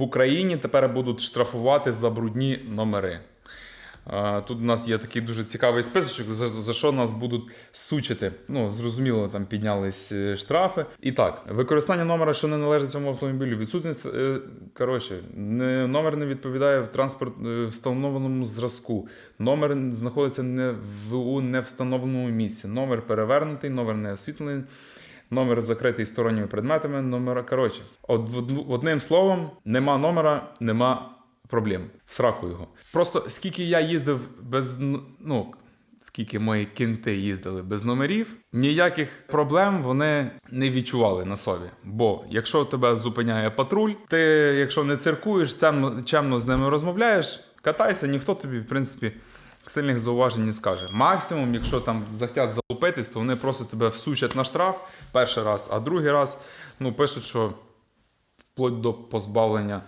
в Україні тепер будуть штрафувати за брудні номери. Тут у нас є такий дуже цікавий списочок, за, за що нас будуть сучити. Ну, зрозуміло, там піднялись е, штрафи. І так, використання номера, що не належить цьому автомобілю, відсутність, е, коротше, не, номер не відповідає в транспорт е, встановленому зразку. Номер знаходиться не в у невстановленому місці. Номер перевернутий, номер не освітлений. Номер закритий сторонніми предметами, номера. Коротше, в- одним словом, нема номера, нема проблем. Сраку його. Просто скільки я їздив без ну. Скільки мої кінти їздили без номерів, ніяких проблем вони не відчували на собі. Бо якщо тебе зупиняє патруль, ти, якщо не циркуєш, чемно з ними розмовляєш, катайся, ніхто тобі, в принципі, сильних зауважень не скаже. Максимум, якщо там захотять залупитись, то вони просто тебе всучать на штраф перший раз, а другий раз ну, пишуть, що вплоть до позбавлення